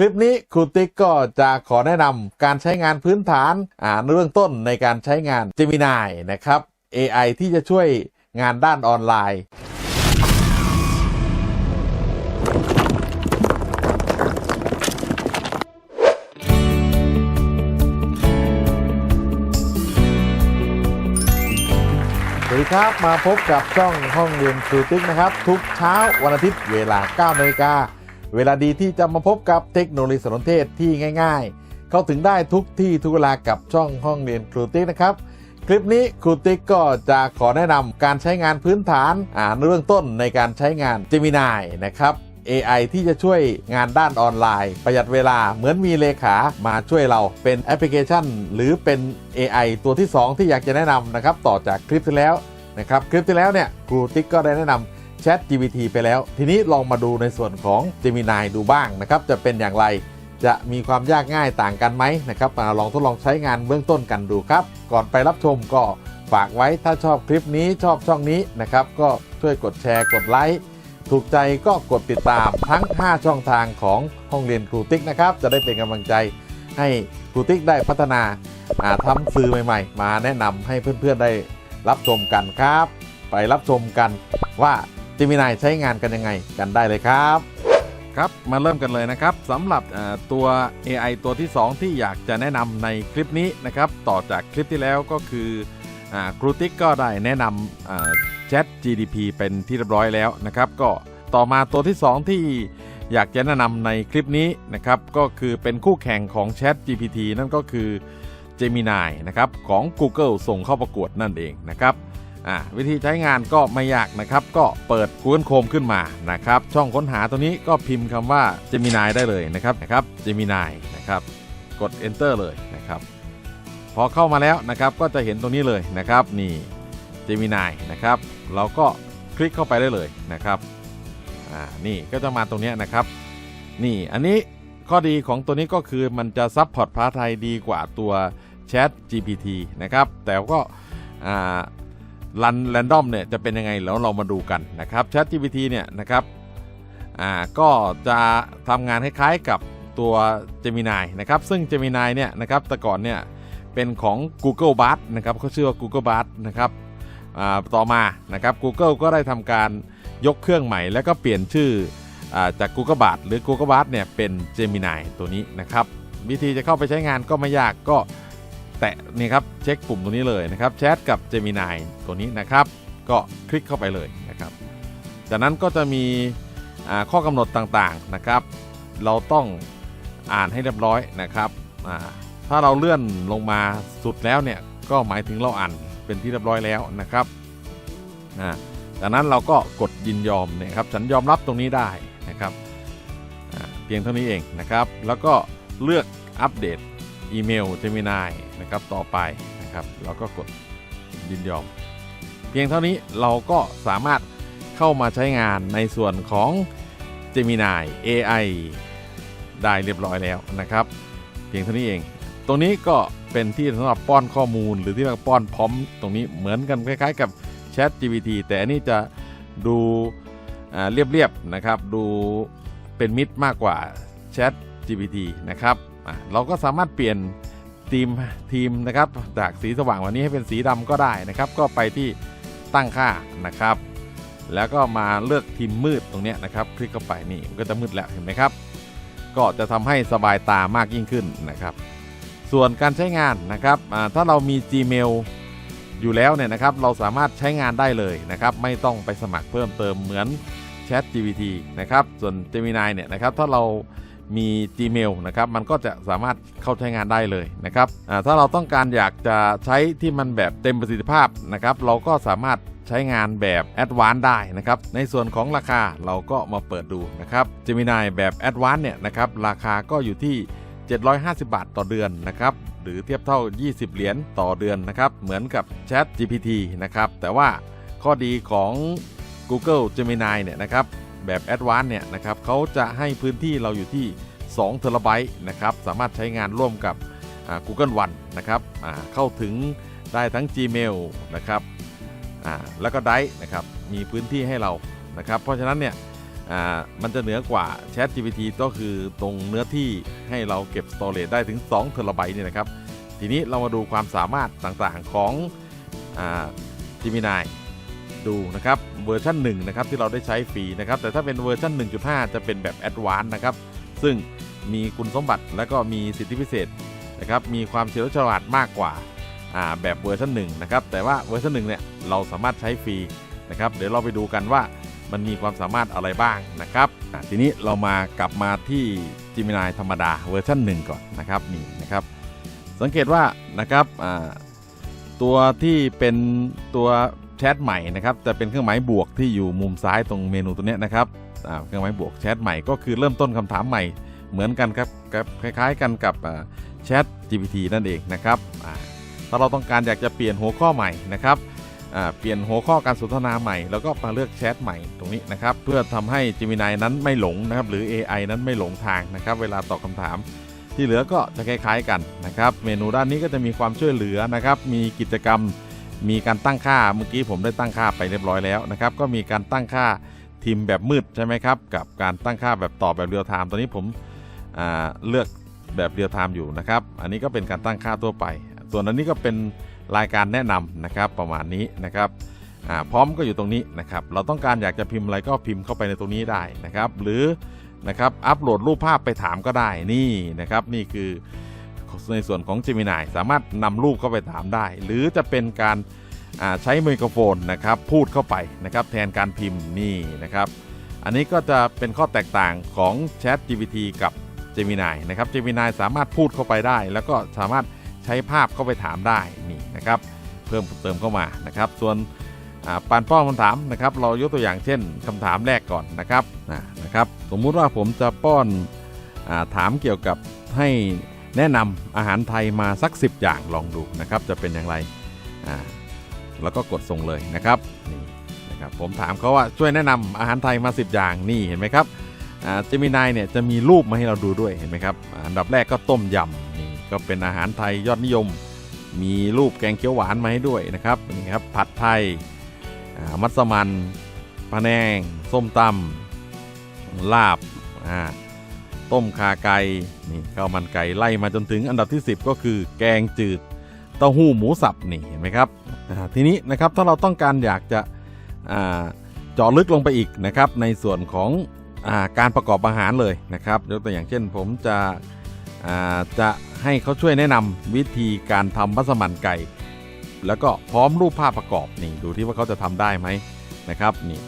คลิปนี้ครูติ๊กก็จะขอแนะนำการใช้งานพื้นฐานอ่าเรื่องต้นในการใช้งาน Gemini นะครับ AI ที่จะช่วยงานด้านออนไลน์ สวัสดีครับมาพบกับช่องห้องเรียนครูติ๊กนะครับ ทุกเช้าวันอาทิตย์เวลา9นาฬิกา เวลาดีที่จะมาพบกับเทคโนโลยีสารสนเทศที่ง่ายๆ เข้าถึงได้ทุกที่ทุกเวลากับช่องห้องเรียนครูติ๊กนะครับ คลิปนี้ครูติ๊กก็จะขอแนะนำการใช้งานพื้นฐานอ่าเรื่องต้นในการใช้งาน Gemini นะครับ AI ที่จะช่วยงานด้านออนไลน์ ประหยัดเวลาเหมือนมีเลขามาช่วยเราเป็นแอปพลิเคชัน หรือเป็น AI ตัวที่ 2 ที่อยากจะแนะนำนะครับต่อจากคลิปที่แล้วนะครับคลิปที่แล้วเนี่ยครูติ๊กก็ได้แนะนำ Chat GPT ไปแล้ว ทีนี้ลองมาดูในส่วนของ Gemini ดูบ้างนะครับ จะเป็นอย่างไร จะมีความยากง่ายต่างกันไหมนะครับมาลองทดลองใช้งานเบื้องต้นกันดูครับ ก่อนไปรับชมก็ฝากไว้ถ้าชอบคลิปนี้ชอบช่องนี้นะครับ ก็ช่วยกดแชร์กดไลค์ถูกใจก็กดติดตามทั้ง 5 ช่องทางของห้องเรียนครูติ๊กนะครับ จะได้เป็นกำลังใจให้ครูติ๊กได้พัฒนาาทำสื่อใหม่ๆ มาแนะนำให้เพื่อนๆได้รับชมกันครับ ไปรับชมกันว่า จิมินายใช้งานกันยังไงกันได้เลยครับ ครับมาเริ่มกันเลยนะครับสำหรับตัว AI ตัวที่ 2 ที่อยากจะแนะนำในคลิปนี้นะครับ ต่อจากคลิปที่แล้วก็คืออครูติ๊กก็ได้แนะนำอ่า Chat GDP เป็นที่เรียบร้อยแล้วนะครับ ก็ต่อมาตัวที่ 2 ที่อยากจะแนะนำในคลิปนี้นะครับก็คือเป็นคู่แข่งของ Chat GPT นั่นก็คือ Gemini นะครับของ Google ส่งเข้าประกวดนั่นเองนะครับ วิธีใช้งานก็ไม่ยากนะครับ ก็เปิด Google Chrome ขึ้นมานะครับ ช่องค้นหาตัวนี้ก็พิมพ์คำว่า Gemini ได้เลยนะครับนะครับ Gemini นะครับ กด Enter เลยนะครับ พอเข้ามาแล้วนะครับก็จะเห็นตรงนี้เลยนะครับ นี่ Gemini นะครับ เราก็คลิกเข้าไปได้เลยนะครับอ่านี่ก็จะมาตรงนี้นะครับ นี่อันนี้ข้อดีของตัวนี้ก็คือมันจะซับพอร์ตภาษาไทยดีกว่าตัว Chat GPT นะครับ แต่ก็อ่า รันแรนดอมเนี่ยจะเป็นยังไงแล้วเรามาดูกันนะครับ Chat GPT เนี่ยนะครับอ่าก็จะทำงานคล้ายๆกับตัว Gemini นะครับซึ่ง Gemini เนี่ยนะครับแต่ก่อนเนี่ยเป็นของ Google Bard นะครับเขาชื่อว่า Google Bard นะครับอ่าต่อมานะครับ Google ก็ได้ทำการยกเครื่องใหม่ แล้วก็เปลี่ยนชื่ออาจาก Google Bard หรือ Google Bard เนี่ยเป็น Gemini ตัวนี้นะครับ วิธีจะเข้าไปใช้งานก็ไม่ยากก็ แตะนี่ครับเช็คปุ่มตัวนี้เลยนะครับแชทกับ Gemini ตัวนี้นะครับ ก็คลิกเข้าไปเลยนะครับ จากนั้นก็จะมีข้อกำหนดต่างๆนะครับ เราต้องอ่านให้เรียบร้อยนะครับถ้าเราเลื่อนลงมาสุดแล้วเนี่ยก็หมายถึงเราอ่านเป็นที่เรียบร้อยแล้วนะครับจากนั้นเราก็กดยินยอมเนี่ยครับฉันยอมรับตรงนี้ได้นะครับเพียงเท่านี้เองนะครับ แล้วก็เลือกอัปเดต อีเมล Gemini นะครับต่อไปนะครับเราก็กดยินยอม เพียงเท่านี้เราก็สามารถเข้ามาใช้งานในส่วนของ Gemini AI ได้เรียบร้อยแล้วนะครับ เพียงเท่านี้เอง ตรงนี้ก็เป็นที่สำหรับป้อนข้อมูลหรือที่เรียกว่าป้อนพร้อมตรงนี้เหมือนกันคล้ายๆ กับ Chat GPT แต่อันนี้จะดูเรียบๆนะครับ ดูเป็นมิตรมากกว่า Chat GPT นะครับ เราก็สามารถเปลี่ยนทีมทีมนะครับจากสีสว่างวันนี้ให้เป็นสีดำก็ได้นะครับ ก็ไปที่ตั้งค่านะครับ แล้วก็มาเลือกทีมมืดตรงนี้นะครับ คลิกเข้าไปนี่มันก็จะมืดแล้วเห็นไหมครับ ก็จะทำให้สบายตามากยิ่งขึ้นนะครับ ส่วนการใช้งานนะครับถ้าเรามี Gmail อยู่แล้วเนี่ยนะครับ เราสามารถใช้งานได้เลยนะครับ ไม่ต้องไปสมัครเพิ่มเติมเหมือน Chat GPT นะครับ ส่วน Gemini เนี่ยนะครับ ถ้าเรา มี Gmail นะครับมันก็จะสามารถเข้าใช้งานได้เลยนะครับถ้าเราต้องการอยากจะใช้ที่มันแบบเต็มประสิทธิภาพนะครับเราก็สามารถใช้งานแบบ Advanced ได้นะครับ ในส่วนของราคาเราก็มาเปิดดูนะครับ Gemini แบบ Advanced เนี่ยนะครับราคาก็อยู่ที่ 750 บาทต่อเดือนนะครับหรือเทียบเท่า 20 เหรียญต่อเดือนนะครับเหมือนกับ Chat GPT นะครับแต่ว่าข้อดีของ Google Gemini เนี่ยนะครับ แบบ Advanced เนี่ยนะครับเขาจะให้พื้นที่เราอยู่ที่2เทราไบต์นะครับสามารถใช้งานร่วมกับ Google One นะครับเข้าถึงได้ทั้ง Gmail นะครับแล้วก็ได้นะครับมีพื้นที่ให้เรานะครับเพราะฉะนั้นเนี่ยมันจะเหนือกว่า Chat GPT ก็คือตรงเนื้อที่ให้เราเก็บ Storage ได้ถึง2เทราไบต์เนี่ยนะครับทีนี้เรามาดูความสามารถต่างๆของอ่า Gemini ดูนะครับ เวอร์ชัน1นะครับที่เราได้ใช้ฟรีนะครับแต่ถ้าเป็นเวอร์ชัน1.5 จะเป็นแบบ Advanced นะครับซึ่งมีคุณสมบัติและก็มีสิทธิพิเศษนะครับมีความเฉลียวฉลาดมากกว่าแบบเวอร์ชัน1นะครับแต่ว่าเวอร์ชัน1เนี่ยเราสามารถใช้ฟรีนะครับเดี๋ยวเราไปดูกันว่ามันมีความสามารถอะไรบ้างนะครับทีนี้เรามากลับมาที่ Gemini ธรรมดาเวอร์ชัน1ก่อนนะครับนี่นะครับ สังเกตว่านะครับตัวที่เป็นตัว แชทใหม่นะครับจะเป็นเครื่องหมายบวกที่อยู่มุมซ้ายตรงเมนูตัวนี้นะครับเครื่องหมายบวกแชทใหม่ก็คือเริ่มต้นคำถามใหม่เหมือนกันครับคล้ายๆกันกับแชท GPT นั่นเองนะครับถ้าเราต้องการอยากจะเปลี่ยนหัวข้อใหม่นะครับเปลี่ยนหัวข้อการสนทนาใหม่ แล้วก็มาเลือกแชทใหม่ตรงนี้นะครับเพื่อทำให้ Gemini นั้นไม่หลงนะครับหรือ AI นั้นไม่หลงทางนะครับเวลาตอบคำถาม ที่เหลือก็จะคล้ายๆกันนะครับเมนูด้านนี้ก็จะมีความช่วยเหลือนะครับมีกิจกรรม มีการตั้งค่าเมื่อกี้ผมได้ตั้งค่าไปเรียบร้อยแล้วนะครับ ก็มีการตั้งค่าทีมแบบมืดใช่ไหมครับ กับการตั้งค่าแบบตอบแบบเรียลไทม์ตอนนี้ผมเลือกแบบเรียลไทม์อยู่นะครับ อันนี้ก็เป็นการตั้งค่าทั่วไป ส่วนอันนี้ก็เป็นรายการแนะนำนะครับประมาณนี้นะครับพร้อมก็อยู่ตรงนี้นะครับ เราต้องการอยากจะพิมพ์อะไรก็พิมพ์เข้าไปในตรงนี้ได้นะครับ หรือนะครับอัปโหลดรูปภาพไปถามก็ได้นี่นะครับ นี่คือ ในส่วนของ Gemini สามารถนำรูปเข้าไปถามได้ หรือจะเป็นการใช้ไมโครโฟนนะครับพูดเข้าไปนะครับแทนการพิมพ์นี่นะครับ อันนี้ก็จะเป็นข้อแตกต่างของ Chat GPT กับ Gemini นะครับ Gemini สามารถพูดเข้าไปได้ แล้วก็สามารถใช้ภาพเข้าไปถามได้นี่นะครับเพิ่มเติมเข้ามานะครับ ส่วนปานป้อนคำถามนะครับ เรายกตัวอย่างเช่นคำถามแรกก่อนนะครับนะครับ สมมุติว่าผมจะป้อนอถามเกี่ยวกับให้ แนะนำอาหารไทยมาสัก 10 อย่างลองดูนะครับ จะเป็นอย่างไรอ่าแล้วก็กดส่งเลยนะครับนี่นะครับ ผมถามเขาว่าช่วยแนะนำอาหารไทยมา 10 อย่างนี่เห็นไหมครับเจมินายเนี่ยจะมีรูปมาให้เราดูด้วยเห็นไหมครับอันดับแรกก็ต้มยำนี่ก็เป็นอาหารไทยยอดนิยม มีรูปแกงเขียวหวานมาให้ด้วยนะครับนี่ครับผัดไทยมัสมันปลาแนงส้มตำลาบอ่า ต้มขาไก่นี่ข้าวมันไก่ไล่มาจนถึงอันดับที่ 10 ก็คือแกงจืดเต้าหู้หมูสับนี่เห็นไหมครับทีนี้นะครับถ้าเราต้องการอยากจะเจาะลึกลงไปอีกนะครับในส่วนของอาการประกอบอาหารเลยนะครับยกตัวอย่างเช่นผมจะจะให้เขาช่วยแนะนำวิธีการทำมัสมั่นไก่ แล้วก็พร้อมรูปภาพประกอบนี่ดูที่ว่าเขาจะทำได้ไหมนะครับนี่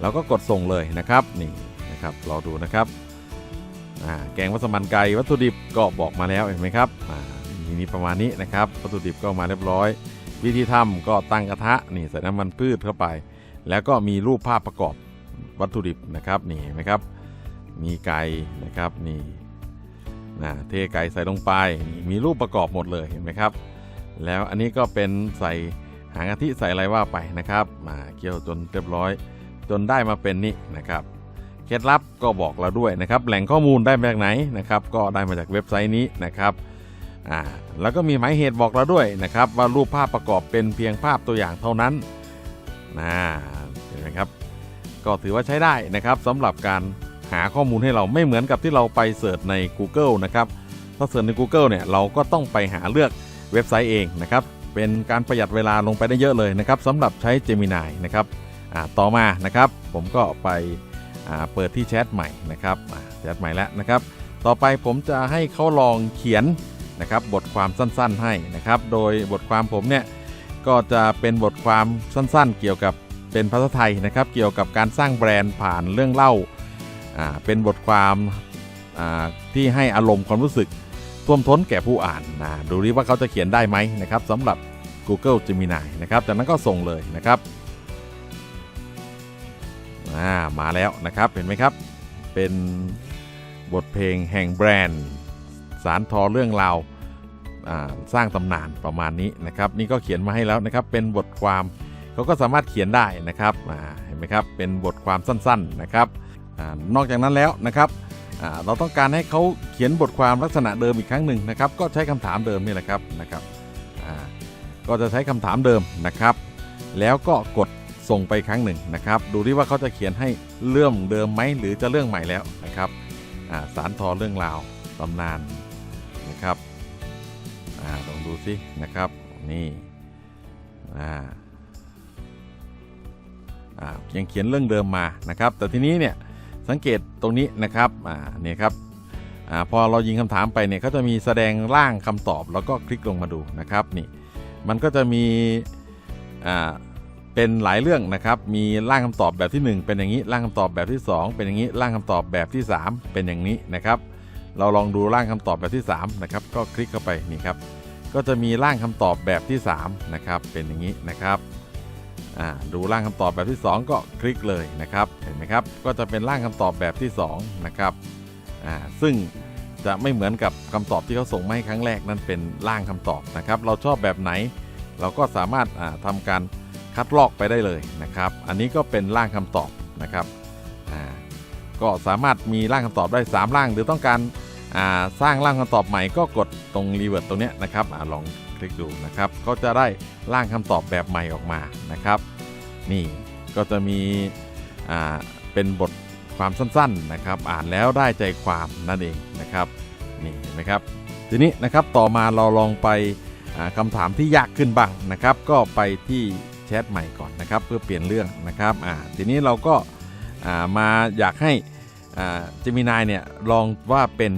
เราก็กดส่งเลยนะครับนี่นะครับเราดูนะครับ แกงมัสมันไก่วัตถุดิบก็บอกมาแล้วเห็นไหมครับมีมีประมาณนี้นะครับ วัตถุดิบก็มาเรียบร้อย วิธีทำก็ตั้งกระทะนี่ใส่น้ำมันพืชเข้าไป แล้วก็มีรูปภาพประกอบวัตถุดิบนะครับนี่เห็นไหมครับ มีไก่นะครับนี่นะเทไก่ใส่ลงไปมีรูปประกอบหมดเลยเห็นไหมครับ แล้วอันนี้ก็เป็นใส่หางกะทิใส่อะไรว่าไปนะครับมาเคี่ยวจนเรียบร้อย จนได้มาเป็นนี่นะครับ ล็ดลับก็บอกเราด้วยนะครับ แหล่งข้อมูลได้มาจากไหนนะครับ ก็ได้มาจากเว็บไซต์นี้นะครับอ่าแล้วก็มีหมายเหตุบอกเราด้วยนะครับ ว่ารูปภาพประกอบเป็นเพียงภาพตัวอย่างเท่านั้นนะเห็นไหมครับ ก็ถือว่าใช้ได้นะครับสำหรับการหาข้อมูลให้เราไม่เหมือนกับที่เราไปเสิร์ชใน Google นะครับถ้าเสิร์ชใน Google เนี่ยเราก็ต้องไปหาเลือกเว็บไซต์เองนะครับเป็นการประหยัดเวลาลงไปได้เยอะเลยนะครับสำหรับใช้ Gemini นะครับอ่าต่อมานะครับ ผมก็ไป เปิดที่แชทใหม่นะครับแชทใหม่แล้วนะครับ ต่อไปผมจะให้เขาลองเขียนนะครับบทความสั้นๆให้นะครับ โดยบทความผมเนี่ยก็จะเป็นบทความสั้นๆ เกี่ยวกับเป็นภาษาไทยนะครับ เกี่ยวกับการสร้างแบรนด์ผ่านเรื่องเล่าเป็นบทความที่ให้อารมณ์ความรู้สึกท่วมท้นแก่ผู้อ่านนะดูดิว่าเขาจะเขียนได้ไหมนะครับสำหรับ Google Gemini นะครับจากนั้นก็ส่งเลยนะครับ อ่ามาแล้วนะครับเห็นไหมครับ เป็นบทเพลงแห่งแบรนด์ สารทอเรื่องราวาสร้างตำนานประมาณนี้นะครับ นี่ก็เขียนมาให้แล้วนะครับ เป็นบทความเขาก็สามารถเขียนได้นะครับเห็นไหมครับเป็นบทความสั้นๆนะครับอนอกจากนั้นแล้วนะครับเราต้องการให้เขาเขียนบทความลักษณะเดิมอีกครั้งหนึ่งนะครับ ก็ใช้คำถามเดิมนี่แหละครับนะครับก็จะใช้คำถามเดิมนะครับ แล้วก็กด ส่งไปครั้งหนึ่งนะครับ ดูที่ว่าเขาจะเขียนให้เรื่องเดิมไหมหรือจะเรื่องใหม่แล้วนะครับสารทอเรื่องราวตำนานนะครับอลองดูสินะครับนี่อ่าอ่ายังเขียนเรื่องเดิมมานะครับ แต่ทีนี้เนี่ยสังเกตตรงนี้นะครับอ่าเนี่ยครับอาพอเรายิงคำถามไปเนี่ยเขาจะมีแสดงร่างคำตอบแล้วก็คลิกลงมาดูนะครับนี่มันก็จะมีอ่า เป็นหลายเรื่องนะครับ มีร่างคำตอบแบบที่ 1 เป็นอย่างนี้ ร่างคำตอบแบบที่ 2 เป็นอย่างนี้ ร่างคำตอบแบบที่ 3 เป็นอย่างนี้นะครับ เราลองดูร่างคำตอบแบบที่3นะครับ ก็คลิกเข้าไปนี่ครับ ก็จะมีร่างคำตอบแบบที่3นะครับ เป็นอย่างนี้นะครับอ่าดูร่างคำตอบแบบที่ 2 ก็คลิกเลยนะครับ เห็นไหมครับ ก็จะเป็นร่างคำตอบแบบที่2นะครับอ่าซึ่งจะไม่เหมือนกับคำตอบที่เขาส่งมาให้ครั้งแรกนั่นเป็นร่างคำตอบนะครับ เราชอบแบบไหน เราก็สามารถอ่าทำการ คัดลอกไปได้เลยนะครับ อันนี้ก็เป็นร่างคำตอบนะครับก็สามารถมีร่างคำตอบได้ 3 ร่าง หรือต้องการาสร้างร่างคำตอบใหม่ก็กดตรงรีเวิร์ตตรงนี้นะครับอลองคลิกดูนะครับ ก็จะได้ร่างคำตอบแบบใหม่ออกมานะครับ นี่ก็จะมีเป็นบทความสั้นๆนะครับ อ่านแล้วได้ใจความนั่นเองนะครับนี่เห็นไหมครับ ทีนี้นะครับต่อมาเราลองไปอ่าคำถามที่ยากขึ้นบ้างนะครับ ก็ไปที่ ชทใหม่ก่อนนะครับ เพื่อเปลี่ยนเรื่องนะครับอ่าทีนี้เราก็อ่ามาอยากให้เจมินายเนี่ยลองว่าเป็น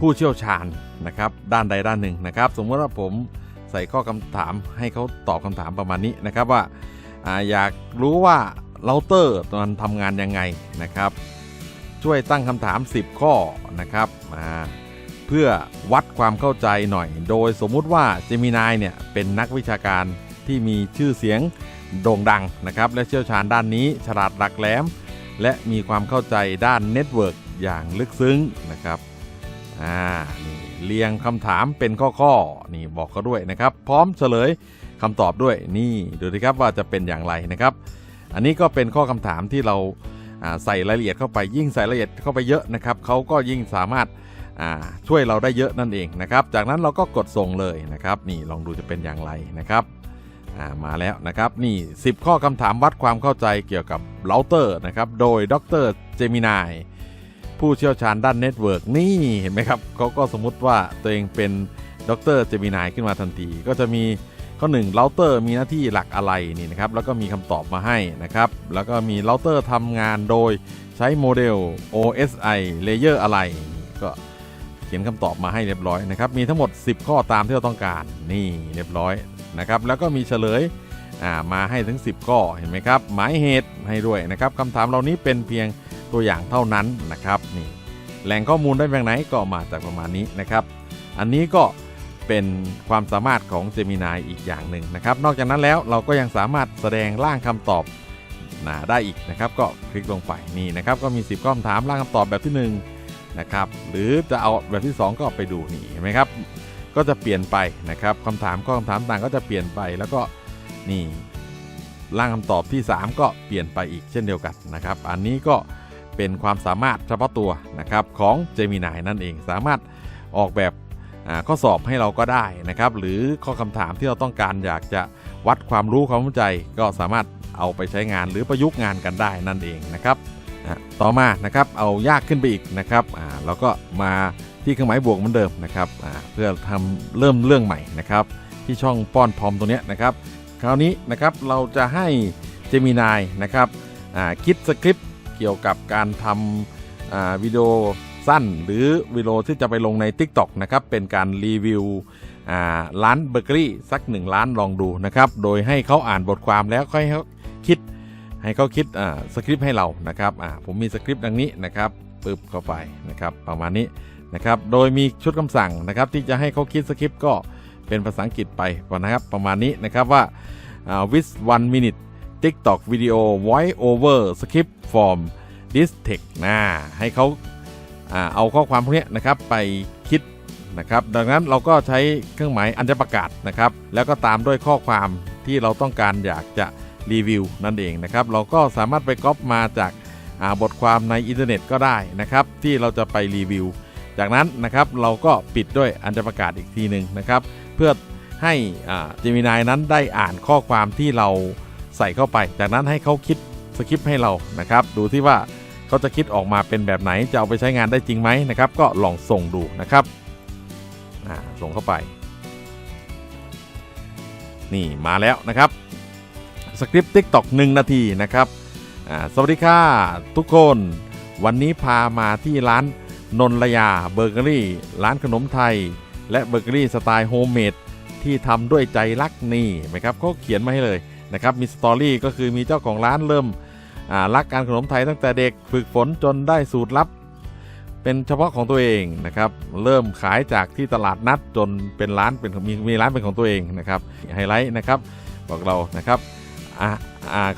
ผู้เชี่ยวชาญนะครับด้านใดด้านหนึ่งนะครับ สมมติว่าผมใส่ข้อคำถามให้เขาตอบคำถามประมาณนี้นะครับว่าอาอยากรู้ว่าเราเตอร์มันทำงานยังไงนะครับ ช่วยตั้งคำถาม 10 ข้อนะครับอ่าเพื่อวัดความเข้าใจหน่อย โดยสมมุติว่าเจมินายเนี่ยเป็นนักวิชาการที่มีชื่อเสียง โด่งดังนะครับและเชี่ยวชาญด้านนี้ฉลาดหลักแหลม และมีความเข้าใจด้านเน็ตเวิร์กอย่างลึกซึ้งนะครับอ่านี่เรียงคำถามเป็นข้อๆนี่บอกเขาด้วยนะครับ พร้อมเฉลยคำตอบด้วยนี่ดูสิครับว่าจะเป็นอย่างไรนะครับ อันนี้ก็เป็นข้อคำถามที่เราใส่รายละเอียดเข้าไปยิ่งใส่รายละเอียดเข้าไปเยอะนะครับเขาก็ยิ่งสามารถช่วยเราได้เยอะนั่นเองนะครับ จากนั้นเราก็กดส่งเลยนะครับ นี่ลองดูจะเป็นอย่างไรนะครับ มาแล้วนะครับนี่ 10 ข้อคำถามวัดความเข้าใจเกี่ยวกับเราเตอร์นะครับโดยดรเจมินายผู้เชี่ยวชาญด้านเน็ตเวิร์กนี่เห็นไหมครับเขาก็สมมติว่าตัวเองเป็นดรเจมินายขึ้นมาทันที ก็จะมีข้อหนึ่งเราเตอร์มีหน้าที่หลักอะไรนี่นะครับแล้วก็มีคำตอบมาให้นะครับแล้วก็มีเราเตอร์ทำงานโดยใช้โมเดล OSI Layer อะไรก็เขียนคำตอบมาให้เรียบร้อยนะครับมีทั้งหมด 10 ข้อตามที่เราต้องการนี่เรียบร้อย นะครับแล้วก็มีเฉลยมาให้ถึง 10 ข้อเห็นไหมครับ หมายเหตุให้ด้วยนะครับคำถามเหล่านี้เป็นเพียงตัวอย่างเท่านั้นนะครับนี่แหล่งข้อมูลได้แบบไหนก็มาจากประมาณนี้นะครับ อันนี้ก็เป็นความสามารถของ Gemini อีกอย่างหนึ่งนะครับ นอกจากนั้นแล้วเราก็ยังสามารถแสดงร่างคำตอบนะได้อีกนะครับ ก็คลิกลงไปนี่นะครับ ก็มี 10ข้อคำถามร่างคำตอบแบบที่ 1 นะครับ หรือจะเอาแบบที่ 2 ก็ไปดูนี่เห็นไหมครับ ก็จะเปลี่ยนไปนะครับคำถามข้อคำถามต่างก็จะเปลี่ยนไปแล้วก็นี่ร่างคำตอบที่ 3 ก็เปลี่ยนไปอีกเช่นเดียวกันนะครับ อันนี้ก็เป็นความสามารถเฉพาะตัวนะครับของ Gemini นั่นเองสามารถออกแบบข้อสอบให้เราก็ได้นะครับ หรือข้อคำถามที่เราต้องการอยากจะวัดความรู้ความเข้าใจ ก็สามารถเอาไปใช้งานหรือประยุกต์งานกันได้นั่นเองนะครับต่อมานะครับเอายากขึ้นไปอีกนะครับเราก็มา ที่เครื่องหมายบวกเหมือนเดิมนะครับเพื่อทำเริ่มเรื่องใหม่นะครับ ที่ช่องป้อนพร้อมตรงเนี้ยนะครับ คราวนี้นะครับเราจะให้เจมินายนะครับคิดสคริปต์เกี่ยวกับการทำวิดีโอสั้น หรือวิดีโอที่จะไปลงใน TikTok นะครับเป็นการรีวิวร้านเบเกอรี่สักหนึ่งร้านลองดูนะครับ โดยให้เขาอ่านบทความแล้วค่อยให้เขาคิดให้เขาคิดสคริปต์ให้เรานะครับผมมีสคริปต์ดังนี้นะครับปึ๊บเข้าไปนะครับประมาณนี้ นะครับ โดยมีชุดคำสั่งนะครับที่จะให้เขาคิดสคริปต์ก็เป็นภาษาอังกฤษไปนะครับ ประมาณนี้นะครับว่า with one minute TikTok video voice over script form this text นะให้เขาอาเอาข้อความพวกนี้นะครับไปคิดนะครับ ดังนั้นเราก็ใช้เครื่องหมายอัญประกาศนะครับ แล้วก็ตามด้วยข้อความที่เราต้องการอยากจะรีวิวนั่นเองนะครับ เราก็สามารถไปก๊อปมาจากาบทความในอินเทอร์เน็ตก็ได้นะครับ ที่เราจะไปรีวิว จากนั้นนะครับเราก็ปิดด้วยอันจะประกาศอีกทีหนึ่งนะครับ เพื่อให้เจมินายนั้นได้อ่านข้อความที่เราใส่เข้าไป จากนั้นให้เขาคิดสคริปต์ให้เรานะครับ ดูที่ว่าเขาจะคิดออกมาเป็นแบบไหนจะเอาไปใช้งานได้จริงไหมนะครับ ก็ลองส่งดูนะครับส่งเข้าไป นี่มาแล้วนะครับสคริปต์ TikTok 1นาทีนะครับสวัสดีค่ะทุกคนวันนี้พามาที่ร้าน นนลยาเบเกอรี่ ร้านขนมไทย และเบเกอรี่สไตล์โฮมเมดที่ทำด้วยใจรักนี่ไหมครับเขาเขียนมาให้เลยนะครับมีสตอรี่ก็คือมีเจ้าของร้านเริ่มรักการขนมไทยตั้งแต่เด็กฝึกฝนจนได้สูตรลับ เป็นเฉพาะของตัวเองนะครับเริ่มขายจากที่ตลาดนัดจนเป็นร้านเป็นมีมีร้านเป็นของตัวเองนะครับไฮไลท์นะครับบอกเรานะครับ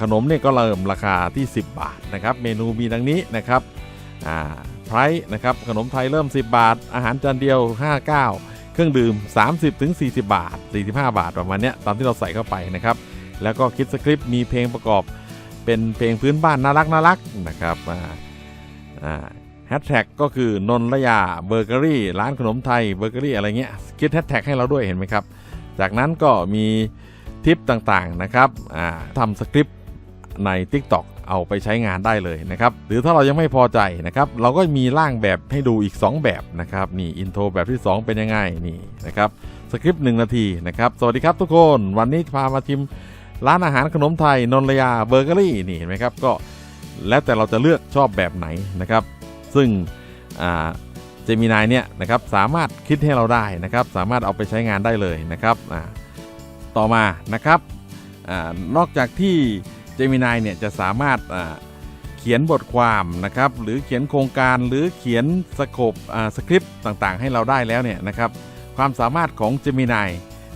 ขนมเนี่ยก็เริ่มราคาที่ 10 บาทนะครับเมนูมีดังนี้นะครับ พรนะครับขนมไทยเริ่ม 10 บาท อาหารจานเดียว 59 เครื่องดื่ม 30ถึง40 บาท 45 บาทประมาณเนี้ยตามที่เราใส่เข้าไปนะครับแล้วก็คิดสคริปต์มีเพลงประกอบเป็นเพลงพื้นบ้านน่ารักน่ารักนะครับอ่าแฮชแท็กก็คือนนละยาเบเกอรี่ร้านขนมไทยเบเกอรี่อะไรเงี้ยคิดแฮชแท็กให้เราด้วยเห็นไหมครับ จากนั้นก็มีทิปต่างๆนะครับทำสคริปต์ใน TikTok เอาไปใช้งานได้เลยนะครับ หรือถ้าเรายังไม่พอใจนะครับ เราก็มีร่างแบบให้ดูอีก 2 แบบนะครับ นี่อินโทรแบบที่ 2 เป็นยังไงนี่นะครับสคริปต์1นาทีนะครับ สวัสดีครับทุกคน วันนี้พามาชิมร้านอาหารขนมไทยนนลยาเบเกอรี่นี่เห็นไหมครับก็แล้วแต่เราจะเลือกชอบแบบไหนนะครับ ซึ่งเจมินายเนี่ยนะครับสามารถคิดให้เราได้นะครับ สามารถเอาไปใช้งานได้เลยนะครับต่อมานะครับอนอกจากที่ เจมินายเนี่ยจะสามารถเขียนบทความนะครับ หรือเขียนโครงการหรือเขียนสโคปสคริปต์ต่างๆ ให้เราได้แล้วเนี่ยนะครับ ความสามารถของ Gemini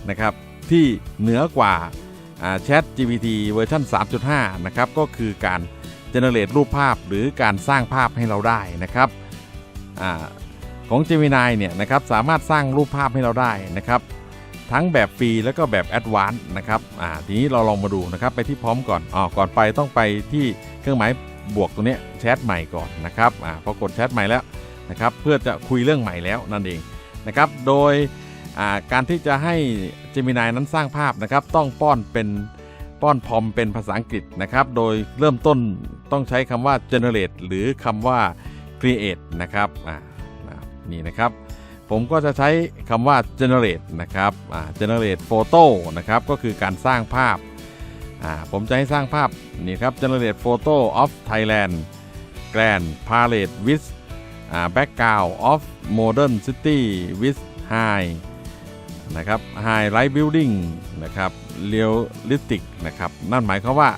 นะครับที่เหนือกว่า Chat GPT เวอร์ชัน3.5 นะครับ ก็คือการ generate รูปภาพหรือการสร้างภาพให้เราได้นะครับอของ Gemini เนี่ยนะครับสามารถสร้างรูปภาพให้เราได้นะครับ ทั้งแบบฟรีแล้วก็แบบ Advanced นะครับอ่าทีนี้เราลองมาดูนะครับไปที่พร้อมก่อนอ๋อก่อนไปต้องไปที่เครื่องหมายบวกตรงนี้แชทใหม่ก่อนนะครับอ่าพอกดแชทใหม่แล้วนะครับเพื่อจะคุยเรื่องใหม่แล้วนั่นเองนะครับโดยการที่จะให้ Gemini นั้นสร้างภาพนะครับต้องป้อนเป็นป้อนพอมเป็นภาษาอังกฤษนะครับโดยเริ่มต้นต้องใช้คำว่า generate หรือคำว่า create นะครับอ่านี่นะครับ ผมก็จะใช้คำว่า generate นะครับ generate photo นะครับ ก็คือการสร้างภาพ ผมจะให้สร้างภาพนี่ครับ generate photo of Thailand Grand Parade with background of modern city with high นะครับ high light building นะครับ realistic นะครับ นั่นหมายความว่า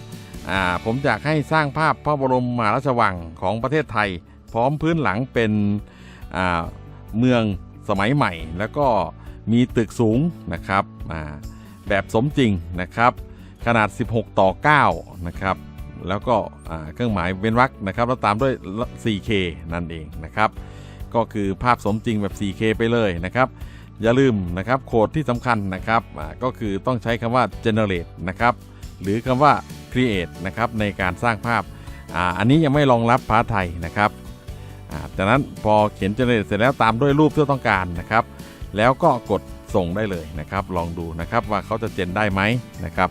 ผมอยากให้สร้างภาพพระบรมมหาราชวังของประเทศไทย พร้อมพื้นหลังเป็นเมือง สมัยใหม่ แล้วก็มีตึกสูงนะครับแบบสมจริงนะครับ ขนาด 16 ต่อ 9 นะครับ แล้วก็เครื่องหมายเว้นวรรคนะครับ แล้วตามด้วย 4K นั่นเองนะครับ ก็คือภาพสมจริงแบบ 4K ไปเลยนะครับ อย่าลืมนะครับโคดที่สำคัญนะครับก็คือต้องใช้คำว่า generate นะครับ หรือคำว่า create นะครับในการสร้างภาพออันนี้ยังไม่รองรับภาษาไทยนะครับ จากนั้นพอเขียนเจเนเรตเสร็จแล้วตามด้วยรูปที่ต้องการนะครับ แล้วก็กดส่งได้เลยนะครับ ลองดูนะครับว่าเขาจะเจนได้ไหมนะครับ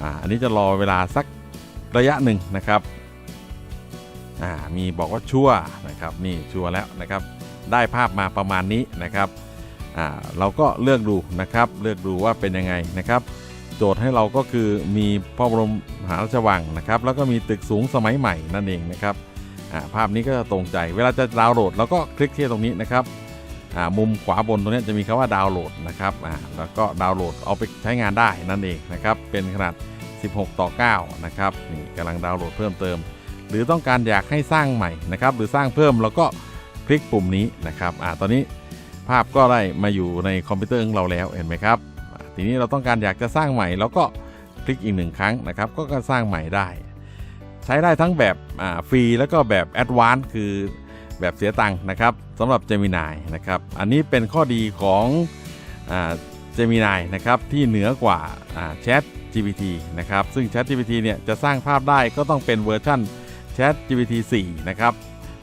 ออันนี้จะรอเวลาสักระยะหนึ่งนะครับมีบอกว่าชั่วนะครับนี่ชัวแล้วนะครับ ได้ภาพมาประมาณนี้นะครับเราก็เลือกดูนะครับ เลือกดูว่าเป็นยังไงนะครับ โจทย์ให้เราก็คือมีพระบรมมหาราชวังนะครับ แล้วก็มีตึกสูงสมัยใหม่นั่นเองนะครับ ภาพนี้ก็จะตรงใจ เวลาจะดาวน์โหลดเราก็คลิกที่ตรงนี้นะครับมุมขวาบนตรงนี้จะมีคำว่าดาวน์โหลดนะครับแล้วก็ดาวน์โหลดเอาไปใช้งานได้นั่นเองนะครับเป็นขนาด 16 ต่อ 9 นะครับนี่กำลังดาวน์โหลดเพิ่มเติม หรือต้องการอยากให้สร้างใหม่นะครับหรือสร้างเพิ่มเราก็คลิกปุ่มนี้นะครับอตอนนี้ภาพก็ได้มาอยู่ในคอมพิวเตอร์ของเราแล้วเห็นไหมครับทีนี้เราต้องการอยากจะสร้างใหม่เราก็คลิกอีกหนึ่งครั้งนะครับก็สร้างใหม่ได้ ใช้ได้ทั้งแบบฟรีแล้วก็แบบแอดวานซ์คือแบบเสียตังค์นะครับสำหรับ Gemini นะครับอันนี้เป็นข้อดีของ Gemini นะครับที่เหนือกว่า Chat GPT นะครับซึ่ง Chat GPT เนี่ยจะสร้างภาพได้ก็ต้องเป็นเวอร์ชัน Chat GPT 4 นะครับ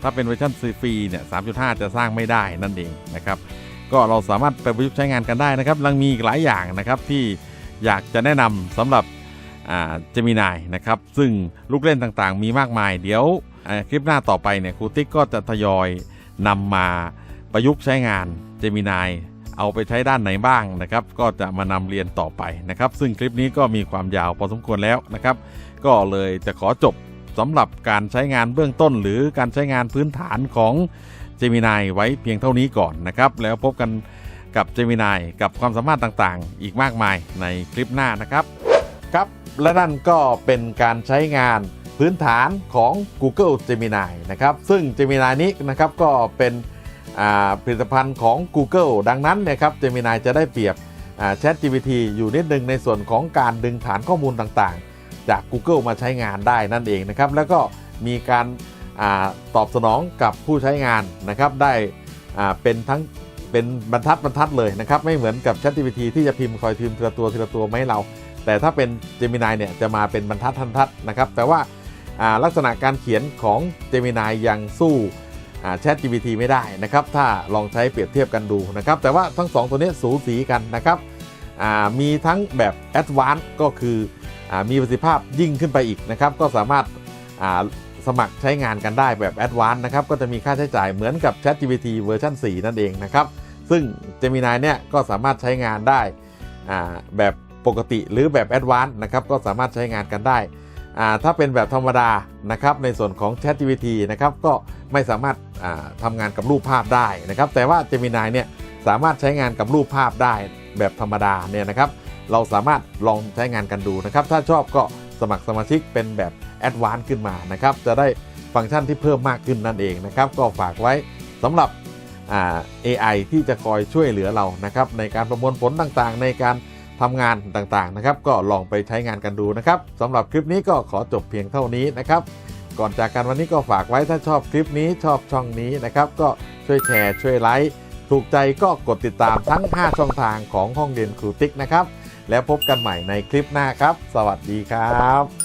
ถ้าเป็นเวอร์ชันฟรีเนี่ย 3.5 จะสร้างไม่ได้นั่นเองนะครับก็เราสามารถไปประยุกต์ใช้งานกันได้นะครับยังมีอีกหลายอย่างนะครับที่อยากจะแนะนำสำหรับ เจมินายนะครับ ซึ่งลูกเล่นต่างๆ มีมากมาย เดี๋ยวคลิปหน้าต่อไปเนี่ยครูติ๊กก็จะทยอยนำมาประยุกต์ใช้งานเจมินายเอาไปใช้ด้านไหนบ้างนะครับ ก็จะมานำเรียนต่อไปนะครับ ซึ่งคลิปนี้ก็มีความยาวพอสมควรแล้วนะครับ ก็เลยจะขอจบสำหรับการใช้งานเบื้องต้น หรือการใช้งานพื้นฐานของเจมินายไว้เพียงเท่านี้ก่อนนะครับ แล้วพบกันกับเจมินายกับความสามารถต่างๆ อีกมากมายในคลิปหน้านะครับ ครับ และนั่นก็เป็นการใช้งานพื้นฐานของ Google Gemini นะครับ ซึ่ง Gemini นี้นะครับก็เป็นผลิตภัณฑ์ของ Google ดังนั้นนะครับ Gemini จะได้เปรียบ ChatGPT อยู่นิดนึงในส่วนของการดึงฐานข้อมูลต่างๆ จาก Google มาใช้งานได้นั่นเองนะครับ แล้วก็มีการอตอบสนองกับผู้ใช้งานนะครับ ได้เป็นทั้งเป็นบรรทัดบรรทัดเลยนะครับ ไม่เหมือนกับ ChatGPT ที่จะพิมพ์คอยพิมพ์ทีละตัวทีละตัวไมาให้เรา แต่ถ้าเป็น Gemini เนี่ยจะมาเป็นบรรทัดทันทัดนะครับ แต่ว่าลักษณะการเขียนของ Gemini ยังสู้อ่า Chat GPT ไม่ได้นะครับ ถ้าลองใช้เปรียบเทียบกันดูนะครับ แต่ว่าทั้ง 2 ตัวนี้สูสีกันนะครับมีทั้งแบบ a d v a n c e ก็คืออมีประสิทธิภาพยิ่งขึ้นไปอีกนะครับ ก็สามารถสมัครใช้งานกันได้แบบ a d v a n c e นะครับ ก็จะมีค่าใช้จ่ายเหมือนกับ Chat GPT เวอร์ชัน4 นั่นเองนะครับ ซึ่ง Gemini เนี่ยก็สามารถใช้งานได้แบบ ปกติหรือแบบ Advanced นะครับก็สามารถใช้งานกันได้ถ้าเป็นแบบธรรมดานะครับในส่วนของ ChatGPT นะครับก็ไม่สามารถอ่าทำงานกับรูปภาพได้นะครับ แต่ว่า Gemini เนี่ยสามารถใช้งานกับรูปภาพได้แบบธรรมดาเนี่ยนะครับ เราสามารถลองใช้งานกันดูนะครับ ถ้าชอบก็สมัครสมาชิกเป็นแบบ Advanced ขึ้นมานะครับ จะได้ฟังก์ชันที่เพิ่มมากขึ้นนั่นเองนะครับ ก็ฝากไว้สำหรับ AI ที่จะคอยช่วยเหลือเรานะครับในการประมวลผลต่างๆ ในการ ทำงานต่างๆนะครับ ก็ลองไปใช้งานกันดูนะครับสำหรับคลิปนี้ก็ขอจบเพียงเท่านี้นะครับ ก่อนจากกันวันนี้ก็ฝากไว้ถ้าชอบคลิปนี้ชอบช่องนี้นะครับ ก็ช่วยแชร์ช่วยไลค์ถูกใจก็กดติดตามทั้ง 5 ช่องทางของห้องเรียนครูติ๊กนะครับ แล้วพบกันใหม่ในคลิปหน้าครับ สวัสดีครับ